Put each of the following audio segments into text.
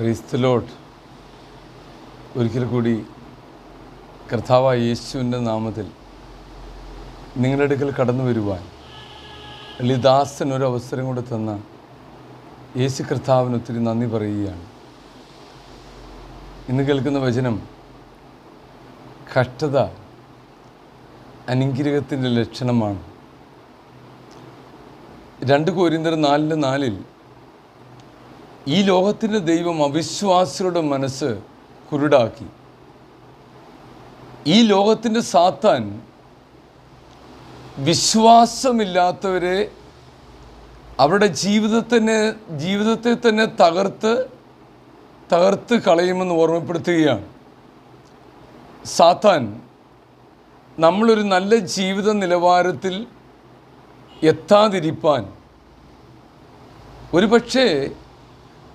ക്രൈസ്തലോട്ട് ഒരിക്കൽ കൂടി കർത്താവായ യേശുവിന്റെ നാമത്തിൽ നിങ്ങളുടെ അടുക്കൽ കടന്നു വരുവാൻ ലളിദാസൻ ഒരു അവസരം കൂടെ തന്ന യേശു കർത്താവിന് ഒത്തിരി നന്ദി പറയുകയാണ്. ഇന്ന് കേൾക്കുന്ന വചനം കഷ്ടത അനുഗ്രഹത്തിന്റെ ലക്ഷണമാണ്. രണ്ട് കോരിന്തർ നാലിന്റെ നാലിൽ ഈ ലോകത്തിന്റെ ദൈവം അവിശ്വാസികളുടെ മനസ്സ് കുരുടാക്കി. ഈ ലോകത്തിന്റെ സാത്താൻ വിശ്വാസമില്ലാത്തവരെ അവരുടെ ജീവിതത്തിന് ജീവിതത്തെ തന്നെ തകർത്ത് തകർത്ത് കളയുമെന്ന് ഓർമ്മപ്പെടുത്തുകയാണ്. സാത്താൻ നമ്മളൊരു നല്ല ജീവിത നിലവാരത്തിൽ എത്താതിരിപ്പാൻ. ഒരുപക്ഷേ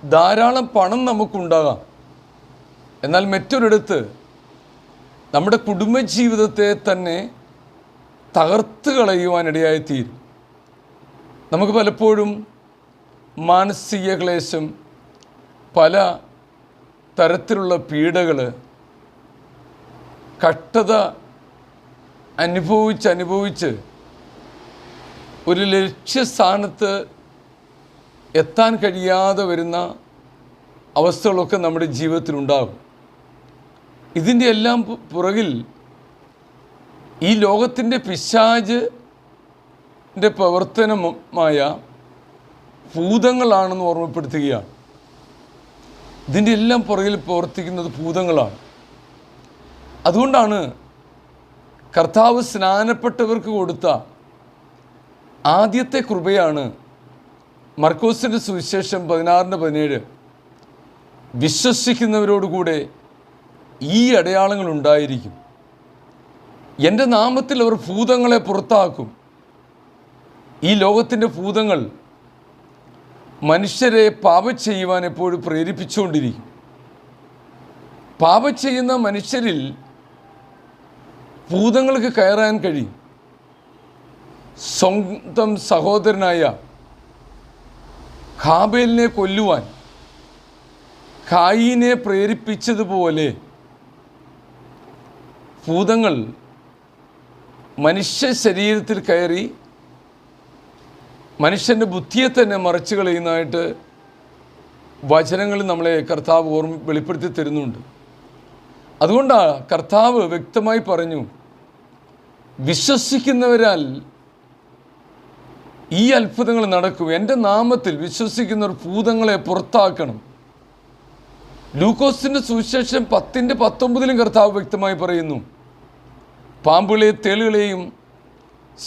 ധാരാളം പണം നമുക്കുണ്ടാകാം. എന്നാൽ മറ്റൊരിടത്ത് നമ്മുടെ കുടുംബജീവിതത്തെ തന്നെ തകർത്ത് കളയുവാനിടയായി തീരും. നമുക്ക് പലപ്പോഴും മാനസിക ക്ലേശം പല തരത്തിലുള്ള പീഡകൾ കട്ടത അനുഭവിച്ച് അനുഭവിച്ച് ഒരു ലക്ഷ്യസ്ഥാനത്ത് എത്താൻ കഴിയാതെ വരുന്ന അവസ്ഥകളൊക്കെ നമ്മുടെ ജീവിതത്തിലുണ്ടാകും. ഇതിന്റെ എല്ലാം പുറകിൽ ഈ ലോകത്തിന്റെ പിശാജ് പ്രവർത്തനമായ ഭൂതങ്ങളാണെന്ന് ഓർമ്മപ്പെടുത്തുകയാണ്. ഇതിന്റെ എല്ലാം പുറകിൽ പ്രവർത്തിക്കുന്നത് ഭൂതങ്ങളാണ്. അതുകൊണ്ടാണ് കർത്താവ് സ്നാനപ്പെട്ടവർക്ക് കൊടുത്ത ആദ്യത്തെ കൃപയാണ് മർക്കോസിന്റെ സുവിശേഷം പതിനാറിന്റെ പതിനേഴ്. വിശ്വസിക്കുന്നവരോടുകൂടെ ഈ അടയാളങ്ങൾ ഉണ്ടായിരിക്കും. എന്റെ നാമത്തിൽ അവർ ഭൂതങ്ങളെ പുറത്താക്കും. ഈ ലോകത്തിന്റെ ഭൂതങ്ങൾ മനുഷ്യരെ പാപം ചെയ്യുവാൻ എപ്പോഴും പ്രേരിപ്പിച്ചുകൊണ്ടിരിക്കും. പാപം ചെയ്യുന്ന മനുഷ്യരിൽ ഭൂതങ്ങൾക്ക് കയറാൻ കഴിയും. സ്വന്തം സഹോദരനായ ഹാബേലിനെ കൊല്ലുവാൻ ഖായിനെ പ്രേരിപ്പിച്ചതുപോലെ ഭൂതങ്ങൾ മനുഷ്യ ശരീരത്തിൽ കയറി മനുഷ്യന്റെ ബുദ്ധിയെ തന്നെ മറച്ചു കളയുന്നതായിട്ട് വചനങ്ങൾ നമ്മളെ കർത്താവ് ഓർമ്മ വെളിപ്പെടുത്തി തരുന്നുണ്ട്. അതുകൊണ്ടാണ് കർത്താവ് വ്യക്തമായി പറഞ്ഞു വിശ്വസിക്കുന്നവരാൽ ഈ അത്ഭുതങ്ങൾ നടക്കും. എന്റെ നാമത്തിൽ വിശ്വസിക്കുന്നവർ ഭൂതങ്ങളെ പുറത്താക്കണം. ലൂക്കോസിന്റെ സുവിശേഷം പത്തിന്റെ പത്തൊമ്പതിലും കർത്താവ് വ്യക്തമായി പറയുന്നു പാമ്പുകളെ തേളുകളെയും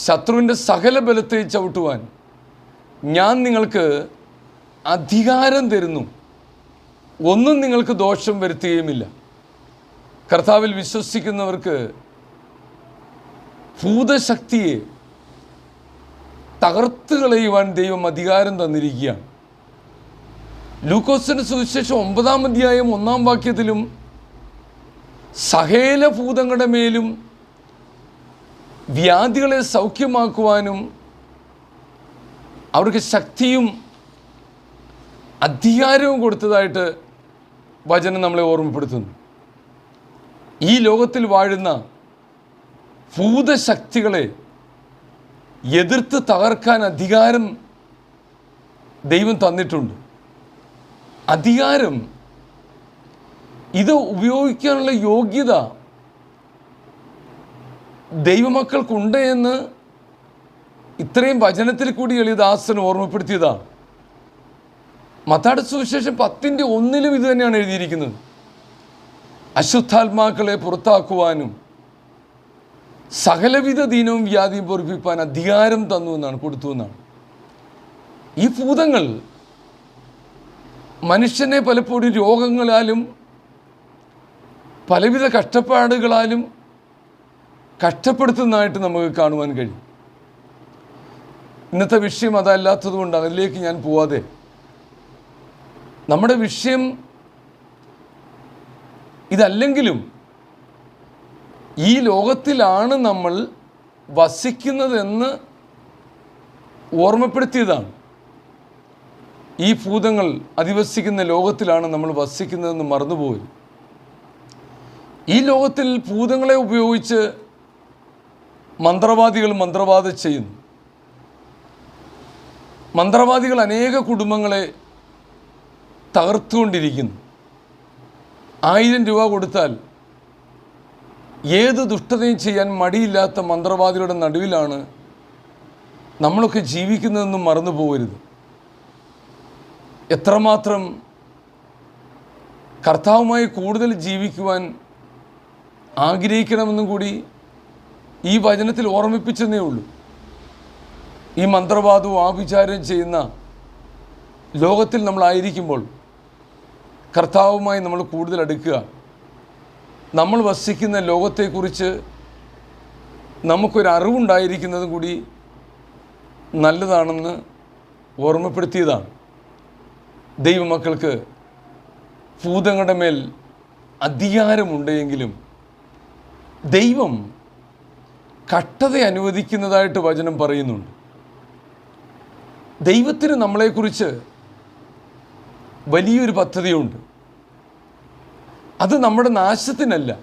ശത്രുവിന്റെ സകല ബലത്തെ ചവിട്ടുവാൻ ഞാൻ നിങ്ങൾക്ക് അധികാരം തരുന്നു. ഒന്നും നിങ്ങൾക്ക് ദോഷം വരുത്തുകയുമില്ല. കർത്താവിൽ വിശ്വസിക്കുന്നവർക്ക് ഭൂതശക്തിയെ തകർത്ത് കളയുവാൻ ദൈവം അധികാരം തന്നിരിക്കുകയാണ്. ലൂക്കോസിന്റെ സുവിശേഷം ഒമ്പതാം അധ്യായം ഒന്നാം വാക്യത്തിലും സഹേല ഭൂതങ്ങളുടെ മേലും വ്യാധികളെ സൗഖ്യമാക്കുവാനും അവർക്ക് ശക്തിയും അധികാരവും കൊടുത്തതായിട്ട് വചനം നമ്മളെ ഓർമ്മപ്പെടുത്തുന്നു. ഈ ലോകത്തിൽ വാഴുന്ന ഭൂതശക്തികളെ എതിർത്ത് തകർക്കാൻ അധികാരം ദൈവം തന്നിട്ടുണ്ട്. അധികാരം ഇത് ഉപയോഗിക്കാനുള്ള യോഗ്യത ദൈവമക്കൾക്കുണ്ട് എന്ന് ഇത്രയും വചനത്തിൽ കൂടി എളിദാസൻ ഓർമ്മപ്പെടുത്തിയതാണ്. മത്താട് സുവിശേഷം പത്തിന്റെ ഒന്നിലും ഇത് തന്നെയാണ് എഴുതിയിരിക്കുന്നത്. അശുദ്ധാത്മാക്കളെ പുറത്താക്കുവാനും സകലവിധ ദീനവും വ്യാധിയും പൊറിപ്പിപ്പാൻ അധികാരം തന്നു എന്നാണ് കൊടുത്തു എന്നാണ്. ഈ ഭൂതങ്ങൾ മനുഷ്യനെ പലപ്പോഴും രോഗങ്ങളാലും പലവിധ കഷ്ടപ്പാടുകളാലും കഷ്ടപ്പെടുത്തുന്നതായിട്ട് നമുക്ക് കാണുവാൻ കഴിയും. ഇന്നത്തെ വിഷയം അതല്ലാത്തതുകൊണ്ട് അതിലേക്ക് ഞാൻ പോവാതെ. നമ്മുടെ വിഷയം ഇതല്ലെങ്കിലും ഈ ലോകത്തിലാണ് നമ്മൾ വസിക്കുന്നതെന്ന് ഓർമ്മപ്പെടുത്തിയതാണ്. ഈ ഭൂതങ്ങൾ അധിവസിക്കുന്ന ലോകത്തിലാണ് നമ്മൾ വസിക്കുന്നതെന്ന് മറന്നുപോയി. ഈ ലോകത്തിൽ ഭൂതങ്ങളെ ഉപയോഗിച്ച് മന്ത്രവാദികൾ മന്ത്രവാദം ചെയ്യുന്നു. മന്ത്രവാദികൾ അനേക കുടുംബങ്ങളെ തകർത്തുകൊണ്ടിരിക്കുന്നു. ആയിരം രൂപ കൊടുത്താൽ ഏത് ദുഷ്ടതയും ചെയ്യാൻ മടിയില്ലാത്ത മന്ത്രവാദികളുടെ നടുവിലാണ് നമ്മളൊക്കെ ജീവിക്കുന്നതെന്നും മറന്നു പോകരുത്. എത്രമാത്രം കർത്താവുമായി കൂടുതൽ ജീവിക്കുവാൻ ആഗ്രഹിക്കണമെന്നും കൂടി ഈ വചനത്തിൽ ഓർമ്മിപ്പിച്ചെന്നേ ഉള്ളൂ. ഈ മന്ത്രവാദവും ആഭിചാരം ചെയ്യുന്ന ലോകത്തിൽ നമ്മളായിരിക്കുമ്പോൾ കർത്താവുമായി നമ്മൾ കൂടുതൽ അടുക്കുക. നമ്മൾ വസിക്കുന്ന ലോകത്തെക്കുറിച്ച് നമുക്കൊരു അറിവുണ്ടായിരിക്കുന്നതും കൂടി നല്ലതാണെന്ന് ഓർമ്മപ്പെടുത്തിയതാണ്. ദൈവമക്കൾക്ക് ഭൂതങ്ങളുടെ മേൽ അധികാരമുണ്ടെങ്കിലും ദൈവം കട്ടത അനുവദിക്കുന്നതായിട്ട് വചനം പറയുന്നുണ്ട്. ദൈവത്തിന് നമ്മളെക്കുറിച്ച് വലിയൊരു പദ്ധതിയുണ്ട്. അത് നമ്മുടെ നാശത്തിനല്ല.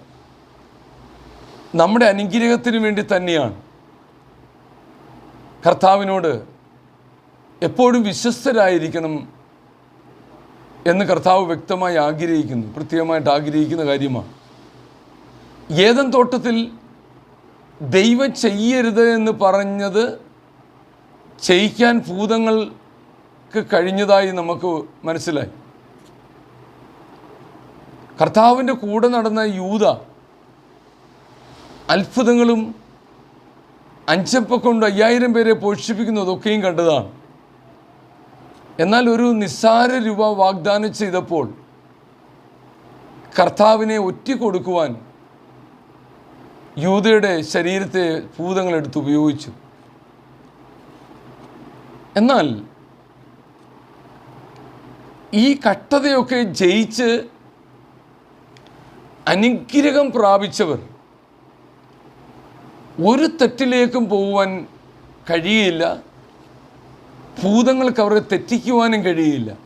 നമ്മുടെ അനുഗ്രഹത്തിന് വേണ്ടി തന്നെയാണ്. കർത്താവിനോട് എപ്പോഴും വിശ്വസ്തരായിരിക്കണം എന്ന് കർത്താവ് വ്യക്തമായി ആഗ്രഹിക്കുന്നു പ്രത്യേകമായിട്ട് ആഗ്രഹിക്കുന്ന കാര്യമാണ്. ഏതൻ തോട്ടത്തിൽ ദൈവം ചെയ്യരുത് എന്ന് പറഞ്ഞത് ചെയ്യിക്കാൻ ഭൂതങ്ങൾക്ക് കഴിഞ്ഞതായി നമുക്ക് മനസ്സിലായി. കർത്താവിന്റെ കൂടെ നടന്ന യൂത അത്ഭുതങ്ങളും അഞ്ചപ്പ കൊണ്ട് അയ്യായിരം പേരെ പോഷിപ്പിക്കുന്നതൊക്കെയും കണ്ടതാണ്. എന്നാൽ ഒരു നിസ്സാര രൂപ വാഗ്ദാനം ചെയ്തപ്പോൾ കർത്താവിനെ ഒറ്റ കൊടുക്കുവാൻ യൂതയുടെ ശരീരത്തെ ഭൂതങ്ങളെടുത്ത് ഉപയോഗിച്ചു. എന്നാൽ ഈ കട്ടതയൊക്കെ ജയിച്ച് അനുഗ്രഹം പ്രാപിച്ചവർ ഒരു തെറ്റിലേക്കും പോകുവാൻ കഴിയില്ല. ഭൂതങ്ങൾക്ക് അവരെ തെറ്റിക്കുവാനും കഴിയില്ല.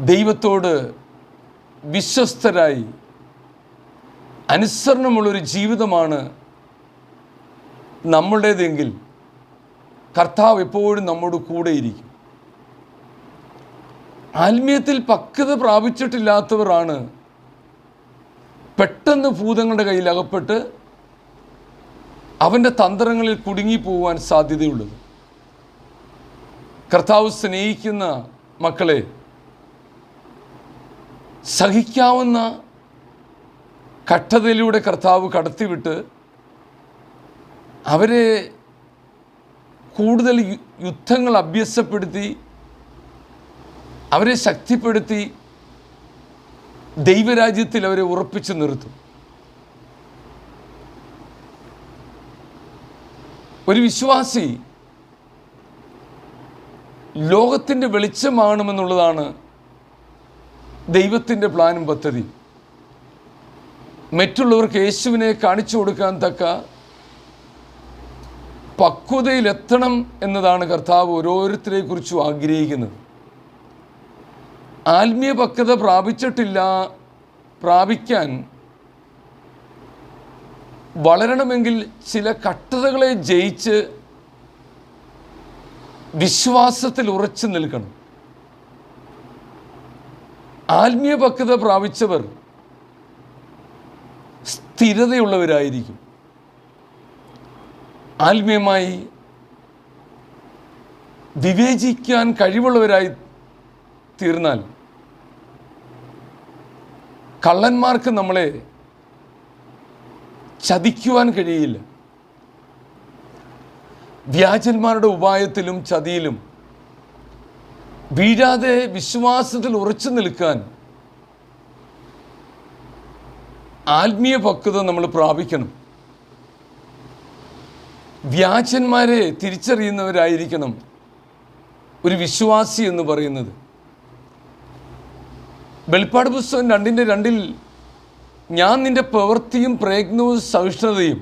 ദൈവത്തോട് വിശ്വസ്തരായി അനുസരണമുള്ളൊരു ജീവിതമാണ് നമ്മളുടേതെങ്കിൽ കർത്താവ് എപ്പോഴും നമ്മോട് കൂടെയിരിക്കും ആത്മീയത്തിൽ പക്വത പ്രാപിച്ചിട്ടില്ലാത്തവരാണ് പെട്ടെന്ന് ഭൂതങ്ങളുടെ കയ്യിൽ അകപ്പെട്ട് അവന്റെ തന്ത്രങ്ങളിൽ കുടുങ്ങിപ്പോവാൻ സാധ്യതയുള്ളത്. കർത്താവ് സ്നേഹിക്കുന്ന മക്കളെ സഹിക്കാവുന്ന കട്ടതയിലൂടെ കർത്താവ് കടത്തിവിട്ട് അവരെ കൂടുതൽ യുദ്ധങ്ങൾ അഭ്യസപ്പെടുത്തി അവരെ ശക്തിപ്പെടുത്തി ദൈവരാജ്യത്തിൽ അവരെ ഉറപ്പിച്ചു നിർത്തും. ഒരു വിശ്വാസി ലോകത്തിന്റെ വെളിച്ചമാകണമെന്നുള്ളതാണ് ദൈവത്തിന്റെ പ്ലാനും പദ്ധതി മറ്റുള്ളവർക്ക് യേശുവിനെ കാണിച്ചു കൊടുക്കാൻ തക്ക പക്വതയിലെത്തണം എന്നതാണ് കർത്താവ് ഓരോരുത്തരെ കുറിച്ചും ആഗ്രഹിക്കുന്നത്. ആത്മീയ പക്വത പ്രാപിച്ചിട്ടില്ല പ്രാപിക്കാൻ വളരണമെങ്കിൽ ചില കട്ടതകളെ ജയിച്ച് വിശ്വാസത്തിൽ ഉറച്ചു നിൽക്കണം. ആത്മീയ പക്വത പ്രാപിച്ചവർ സ്ഥിരതയുള്ളവരായിരിക്കും. ആത്മീയമായി വിവേചിക്കാൻ കഴിവുള്ളവരായി തീർന്നാൽ കള്ളന്മാർക്ക് നമ്മളെ ചതിക്കുവാൻ കഴിയില്ല. വ്യാജന്മാരുടെ ഉപായത്തിലും ചതിയിലും വീഴാതെ വിശ്വാസത്തിൽ ഉറച്ചു നിൽക്കാൻ ആത്മീയ പക്വത നമ്മൾ പ്രാപിക്കണം. വ്യാജന്മാരെ തിരിച്ചറിയുന്നവരായിരിക്കണം ഒരു വിശ്വാസി എന്ന് പറയുന്നത്. വെളിപ്പാട് പുസ്തകം രണ്ടിന്റെ രണ്ടിൽ ഞാൻ നിന്റെ പ്രവൃത്തിയും പ്രയത്നവും സഹിഷ്ണുതയും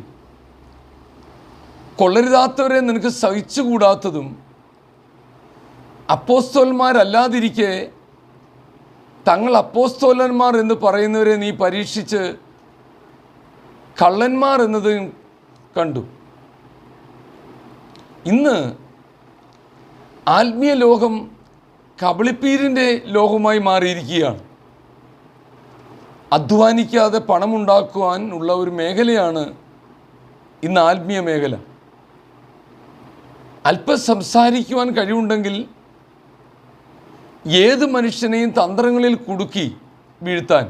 കൊള്ളരുതാത്തവരെ നിനക്ക് സഹിച്ചുകൂടാത്തതും അപ്പോസ്തോന്മാരല്ലാതിരിക്കെ തങ്ങൾ അപ്പോസ്തോലന്മാർ എന്ന് പറയുന്നവരെ നീ പരീക്ഷിച്ച് കള്ളന്മാർ എന്നതും കണ്ടു. ഇന്ന് ആത്മീയ ലോകം കബളിപ്പീരിന്റെ ലോകമായി മാറിയിരിക്കുകയാണ്. അധ്വാനിക്കാതെ പണമുണ്ടാക്കുവാൻ ഉള്ള ഒരു മേഖലയാണ് ഇന്ന് ആത്മീയ മേഖല. അല്പം സംസാരിക്കുവാൻ കഴിവുണ്ടെങ്കിൽ ഏത് മനുഷ്യനെയും തന്ത്രങ്ങളിൽ കുടുക്കി വീഴ്ത്താൻ.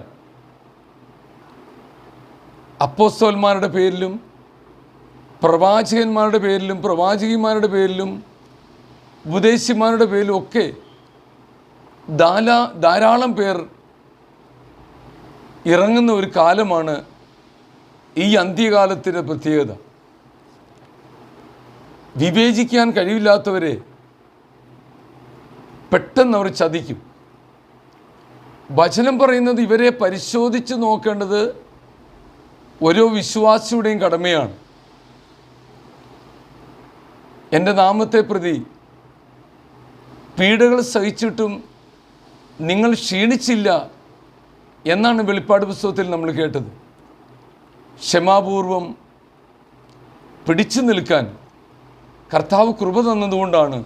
അപ്പോസ്തോന്മാരുടെ പേരിലും പ്രവാചകന്മാരുടെ പേരിലും പ്രവാചകിമാരുടെ പേരിലും ഉപദേശിമാരുടെ പേരിലും ഒക്കെ ധാരാളം പേർ ഇറങ്ങുന്ന ഒരു കാലമാണ് ഈ അന്ത്യകാലത്തിന്റെ പ്രത്യേകത. വിവേചിക്കാൻ കഴിവില്ലാത്തവരെ പെട്ടെന്ന് അവർ ചതിക്കും. വചനം പറയുന്നത് ഇവരെ പരിശോധിച്ച് നോക്കേണ്ടത് ഓരോ വിശ്വാസിയുടെയും കടമയാണ്. എന്റെ നാമത്തെ പ്രതി പീഡകൾ സഹിച്ചിട്ടും നിങ്ങൾ ക്ഷീണിച്ചില്ല എന്നാണ് വെളിപ്പാട് പുസ്തകത്തിൽ നമ്മൾ കേട്ടത്. ക്ഷമാപൂർവം പിടിച്ചു നിൽക്കാൻ കർത്താവ് കൃപ തന്നതുകൊണ്ടാണ്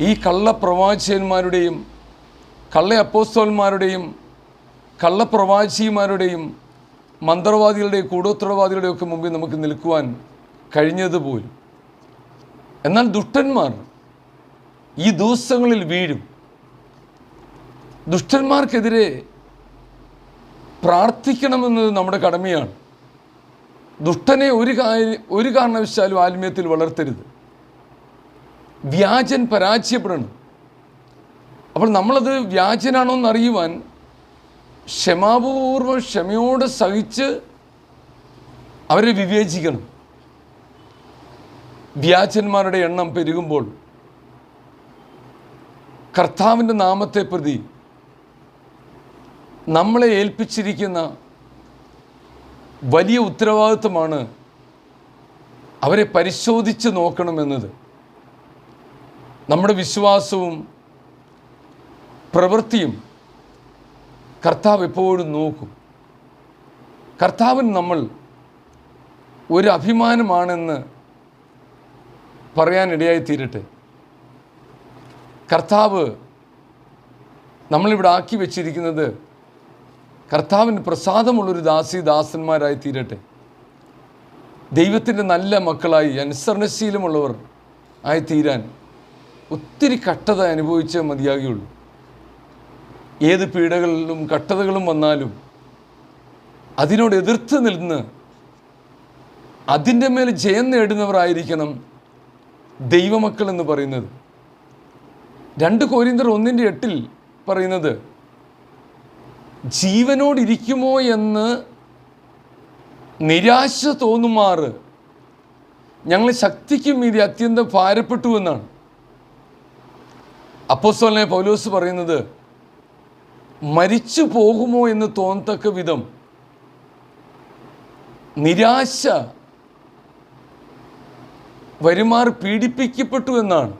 ഈ കള്ളപ്രവാചകന്മാരുടെയും കള്ള അപ്പോസ്തോന്മാരുടെയും കള്ളപ്രവാചിമാരുടെയും മന്ത്രവാദികളുടെയും കൂടോത്രവാദികളുടെയും ഒക്കെ മുമ്പിൽ നമുക്ക് നിൽക്കുവാൻ കഴിഞ്ഞതുപോലും എന്നാൽ ദുഷ്ടന്മാർ ഈ ദിവസങ്ങളിൽ വീഴും. ദുഷ്ടന്മാർക്കെതിരെ പ്രാർത്ഥിക്കണമെന്നത് നമ്മുടെ കടമയാണ്. ദുഷ്ടനെ ഒരു കാര്യം ഒരു കാരണവശാലും ആത്മീയത്തിൽ വളർത്തരുത്. വ്യാജൻ പരാജയപ്പെടണം. അപ്പോൾ നമ്മളത് വ്യാജനാണോ എന്നറിയുവാൻ ക്ഷമാപൂർവം ക്ഷമയോടെ സഹിച്ച് അവരെ വിവേചിക്കണം. വ്യാജന്മാരുടെ എണ്ണം പെരുകുമ്പോൾ കർത്താവിന്റെ നാമത്തെ പ്രതി നമ്മളെ ഏൽപ്പിച്ചിരിക്കുന്ന വലിയ ഉത്തരവാദിത്വമാണ് അവരെ പരിശോധിച്ച് നോക്കണമെന്നത്. നമ്മുടെ വിശ്വാസവും പ്രവൃത്തിയും കർത്താവ് എപ്പോഴും നോക്കും. കർത്താവിന് നമ്മൾ ഒരു അഭിമാനമാണെന്ന് പറയാനിടയായി തീരട്ടെ. കർത്താവ് നമ്മളിവിടെ ആക്കി വെച്ചിരിക്കുന്നത് കർത്താവിന് പ്രസാദമുള്ളൊരു ദാസി ദാസന്മാരായി തീരട്ടെ. ദൈവത്തിന്റെ നല്ല മക്കളായി അനുസരണശീലമുള്ളവർ ആയി തീരാൻ ഒത്തിരി കട്ടത അനുഭവിച്ചേ മതിയാകുകയുള്ളൂ. ഏത് പീഡകളിലും കട്ടതകളും വന്നാലും അതിനോട് എതിർത്ത് നിന്ന് അതിന്റെ മേൽ ജയം നേടുന്നവരായിരിക്കണം ദൈവമക്കൾ എന്ന് പറയുന്നത്. രണ്ട് കോരിന്തർ ഒന്നിന്റെ എട്ടിൽ പറയുന്നത് ജീവനോടിരിക്കുമോ എന്ന് നിരാശ തോന്നുമാറ് ഞങ്ങൾ ശക്തിക്കും മീതി അത്യന്തം ഭാരപ്പെട്ടു എന്നാണ്. അപ്പോസ്തലനെ പൗലോസ് പറയുന്നത് മരിച്ചു പോകുമോ എന്ന് തോന്നത്തക്ക വിധം നിരാശ വരുമാർ പീഡിപ്പിക്കപ്പെട്ടു എന്നാണ്.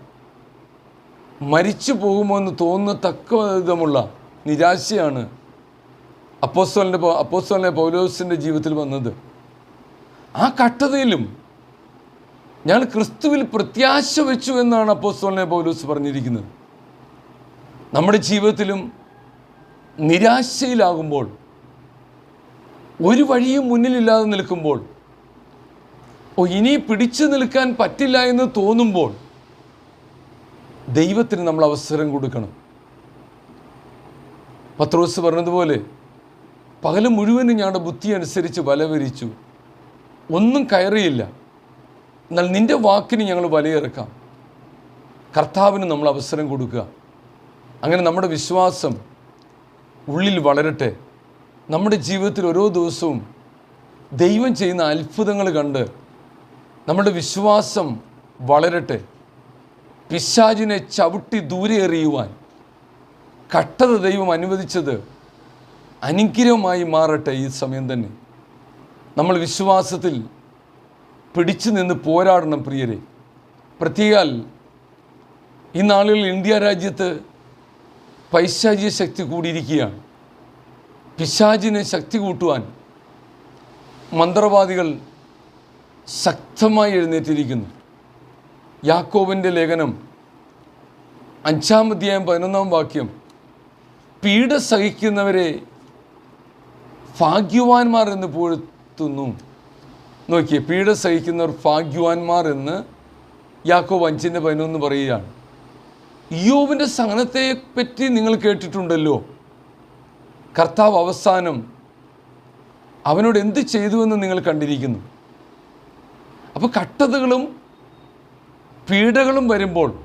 മരിച്ചു പോകുമോ എന്ന് തോന്നത്തക്ക വിധമുള്ള നിരാശയാണ് അപ്പോസ്തോലിന്റെ അപ്പോസ്തോലിനെ പൗലോസിന്റെ ജീവിതത്തിൽ വന്നത് ആ കട്ടതയിലും ഞാൻ ക്രിസ്തുവിൽ പ്രത്യാശ വെച്ചു എന്നാണ് അപ്പോസ്തോലിനെ പൗലോസ് പറഞ്ഞിരിക്കുന്നത്. നമ്മുടെ ജീവിതത്തിലും നിരാശയിലാകുമ്പോൾ ഒരു വഴിയും മുന്നിലില്ലാതെ നിൽക്കുമ്പോൾ ഓ ഇനി പിടിച്ചു നിൽക്കാൻ പറ്റില്ല എന്ന് തോന്നുമ്പോൾ ദൈവത്തിന് നമ്മൾ അവസരം കൊടുക്കണം. പത്രോസ് പറഞ്ഞതുപോലെ പകൽ മുഴുവനും ഞങ്ങളുടെ ബുദ്ധി അനുസരിച്ച് വലവരിച്ചു. ഒന്നും കയറിയില്ല. എന്നാൽ നിന്റെ വാക്കിന് ഞങ്ങൾ വലയിറക്കാം. കർത്താവിന് നമ്മൾ അവസരം കൊടുക്കുക. അങ്ങനെ നമ്മുടെ വിശ്വാസം ഉള്ളിൽ വളരട്ടെ. നമ്മുടെ ജീവിതത്തിൽ ഓരോ ദിവസവും ദൈവം ചെയ്യുന്ന അത്ഭുതങ്ങൾ കണ്ട് നമ്മുടെ വിശ്വാസം വളരട്ടെ. പിശാചിനെ ചവിട്ടി ദൂരെ എറിയുവാൻ. കട്ടത ദൈവം അനുവദിച്ചത് അനുഗ്രഹമായി മാറട്ടെ ഈ സമയം തന്നെ. നമ്മൾ വിശ്വാസത്തിൽ പിടിച്ചു നിന്ന് പോരാടണം പ്രിയരെ. പ്രത്യേകാൽ ഈ നാളുകളിൽ ഇന്ത്യ രാജ്യത്ത് പൈശാചിക ശക്തി കൂടിയിരിക്കുകയാണ്. പിശാചിനെ ശക്തി കൂട്ടുവാൻ മന്ത്രവാദികൾ ശക്തമായി എഴുന്നേറ്റിരിക്കുന്നു. യാക്കോബിന്റെ ലേഖനം അഞ്ചാം അധ്യായം പതിനൊന്നാം വാക്യം പീഡ സഹിക്കുന്നവരെ ഭാഗ്യവാന്മാർ എന്ന് പുകഴ്ത്തുന്നു നോക്കിയേ പീഡ സഹിക്കുന്നവർ ഭാഗ്യവാന്മാർ എന്ന് യാക്കോ അഞ്ചിന്റെ പതിനൊന്ന് പറയുകയാണ്. യോവിന്റെ സഹനത്തെ പറ്റി നിങ്ങൾ കേട്ടിട്ടുണ്ടല്ലോ. കർത്താവ് അവസാനം അവനോട് എന്ത് ചെയ്തുവെന്ന് നിങ്ങൾ കണ്ടിരിക്കുന്നു. അപ്പോൾ കട്ടതകളും പീഡകളും വരുമ്പോൾ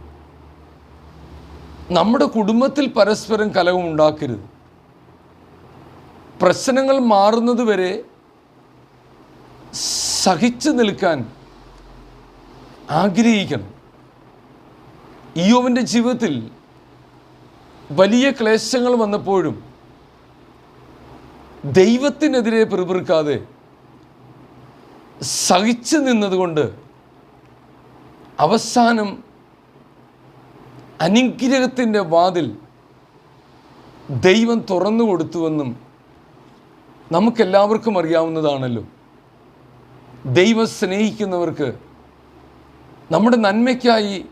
നമ്മുടെ കുടുംബത്തിൽ പരസ്പരം കലവും ഉണ്ടാക്കരുത് പ്രശ്നങ്ങൾ മാറുന്നത് വരെ സഹിച്ചു നിൽക്കാൻ ആഗ്രഹിക്കണം. ഇയോവിന്റെ ജീവിതത്തിൽ വലിയ ക്ലേശങ്ങൾ വന്നപ്പോഴും ദൈവത്തിനെതിരെ പിറുപിറുക്കാതെ സഹിച്ചു നിന്നതുകൊണ്ട് അവസാനം അനുഗ്രഹത്തിന്റെ വാതിൽ ദൈവം തുറന്നു കൊടുത്തുവെന്നും നമുക്കെല്ലാവർക്കും അറിയാവുന്നതാണല്ലോ. ദൈവം സ്നേഹിക്കുന്നവർക്ക് നമ്മുടെ നന്മയ്ക്കായി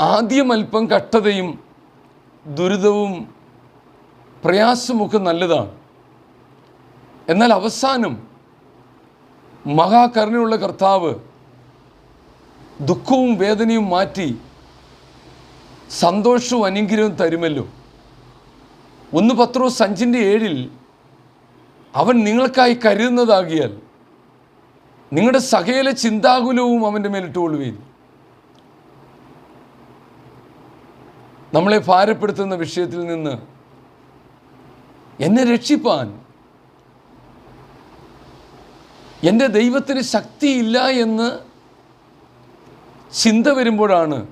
ആദ്യം അല്പം കട്ടതയും ദുരിതവും പ്രയാസമൊക്കെ നല്ലതാണ്. എന്നാൽ അവസാനം മഹാകരുണയുള്ള കർത്താവ് ദുഃഖവും വേദനയും മാറ്റി സന്തോഷവും അനുഗ്രഹവും തരുമല്ലോ. ഒന്ന് പത്രോ സഞ്ചിന്റെ ഏഴിൽ അവൻ നിങ്ങൾക്കായി കരുതുന്നതാകിയാൽ നിങ്ങളുടെ സഹയിലെ ചിന്താകുലവും അവന്റെ മേലിട്ടുകൊള്ളുകയിൽ നമ്മളെ ഭാരപ്പെടുത്തുന്ന വിഷയത്തിൽ നിന്ന് എന്നെ രക്ഷിപ്പാൻ. എന്റെ ദൈവത്തിന് ശക്തിയില്ല എന്ന് ചിന്ത വരുമ്പോഴാണ്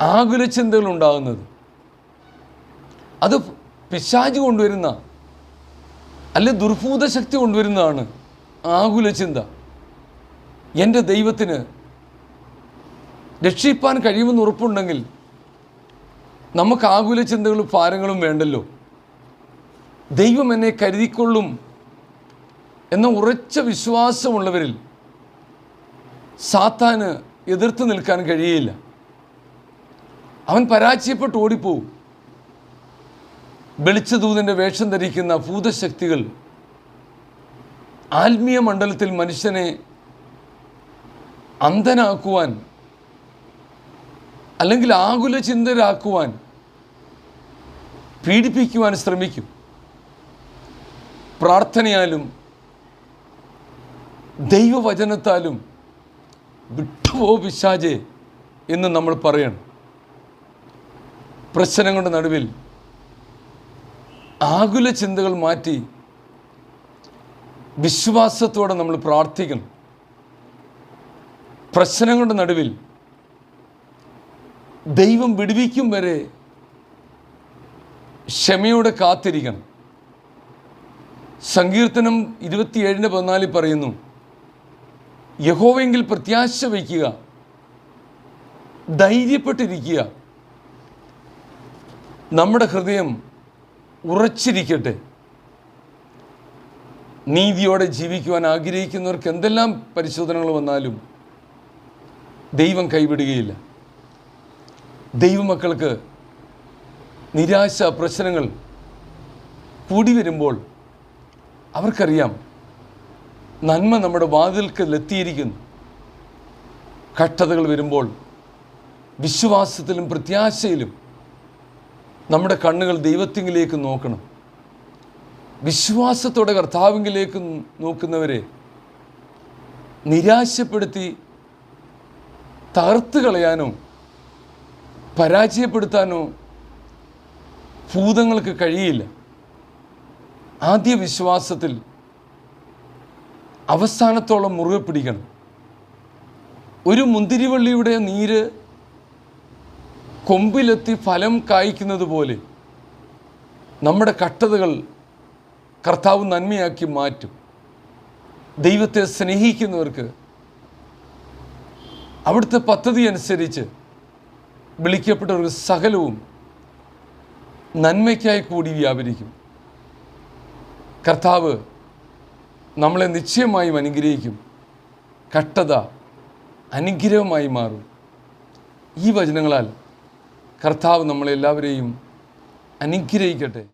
ആകുല ചിന്തകൾ ഉണ്ടാകുന്നത്. അത് പിശാജ് കൊണ്ടുവരുന്ന അല്ലെ ദുർഭൂത ശക്തി കൊണ്ടുവരുന്നതാണ് ആകുല ചിന്ത. എന്റെ ദൈവത്തിന് രക്ഷിപ്പാൻ കഴിയുമെന്ന് ഉറപ്പുണ്ടെങ്കിൽ നമുക്ക് ആകുല ചിന്തകളും ഭാരങ്ങളും വേണ്ടല്ലോ. ദൈവം എന്നെ കരുതിക്കൊള്ളും എന്ന ഉറച്ച വിശ്വാസമുള്ളവരിൽ സാത്താന് എതിർത്ത് നിൽക്കാൻ കഴിയില്ല അവൻ പരാജയപ്പെട്ട് ഓടിപ്പോവും. വെളിച്ചദൂതന്റെ വേഷം ധരിക്കുന്ന ഭൂതശക്തികൾ ആത്മീയ മണ്ഡലത്തിൽ മനുഷ്യനെ അന്ധനാക്കുവാൻ അല്ലെങ്കിൽ ആകുല ചിന്തരാക്കുവാൻ പീഡിപ്പിക്കുവാൻ ശ്രമിക്കും. പ്രാർത്ഥനയാലും ദൈവവചനത്താലും വിട്ടുവോ പിശാജെ എന്ന് നമ്മൾ പറയണം. പ്രശ്നങ്ങളുടെ നടുവിൽ ആകുല ചിന്തകൾ മാറ്റി വിശ്വാസത്തോടെ നമ്മൾ പ്രാർത്ഥിക്കണം. പ്രശ്നങ്ങളുടെ നടുവിൽ ദൈവം വിടുവിക്കും വരെ ക്ഷമയോടെ കാത്തിരിക്കണം. സങ്കീർത്തനം ഇരുപത്തിയേഴിന്റെ പതിനാലിൽ പറയുന്നു യഹോവെങ്കിൽ പ്രത്യാശ വയ്ക്കുക ധൈര്യപ്പെട്ടിരിക്കുക. നമ്മുടെ ഹൃദയം ഉറച്ചിരിക്കട്ടെ. നീതിയോടെ ജീവിക്കുവാൻ ആഗ്രഹിക്കുന്നവർക്ക് എന്തെല്ലാം പരിശോധനകൾ വന്നാലും ദൈവം കൈവിടുകയില്ല. ദൈവമക്കൾക്ക് നിരാശ പ്രശ്നങ്ങൾ കൂടി വരുമ്പോൾ അവർക്കറിയാം നന്മ നമ്മുടെ വാതിൽക്കൽ എത്തിയിരിക്കുന്നു. കഷ്ടതകൾ വരുമ്പോൾ വിശ്വാസത്തിലും പ്രത്യാശയിലും നമ്മുടെ കണ്ണുകൾ ദൈവത്തിങ്കിലേക്ക് നോക്കണം. വിശ്വാസത്തോടെ കർത്താവിങ്കിലേക്ക് നോക്കുന്നവരെ നിരാശപ്പെടുത്തി തകർത്ത് കളയാനോ പരാജയപ്പെടുത്താനോ ഭൂതങ്ങൾക്ക് കഴിയില്ല. ആദ്യ വിശ്വാസത്തിൽ അവസാനത്തോളം മുറുകെ പിടിക്കണം. ഒരു മുന്തിരിവള്ളിയുടെ നീര് കൊമ്പിലെത്തി ഫലം കായ്ക്കുന്നത് പോലെ നമ്മുടെ കട്ടതകൾ കർത്താവ് നന്മയാക്കി മാറ്റും. ദൈവത്തെ സ്നേഹിക്കുന്നവർക്ക് അവിടുത്തെ പദ്ധതി അനുസരിച്ച് വിളിക്കപ്പെട്ടവർക്ക് സകലവും നന്മയ്ക്കായി കൂടി വ്യാപരിക്കും. കർത്താവ് നമ്മളെ നിശ്ചയമായും അനുഗ്രഹിക്കും. കട്ടത അനുഗ്രഹമായി മാറും. ഈ വചനങ്ങളാൽ കർത്താവ് നമ്മളെല്ലാവരെയും അനുഗ്രഹിക്കട്ടെ.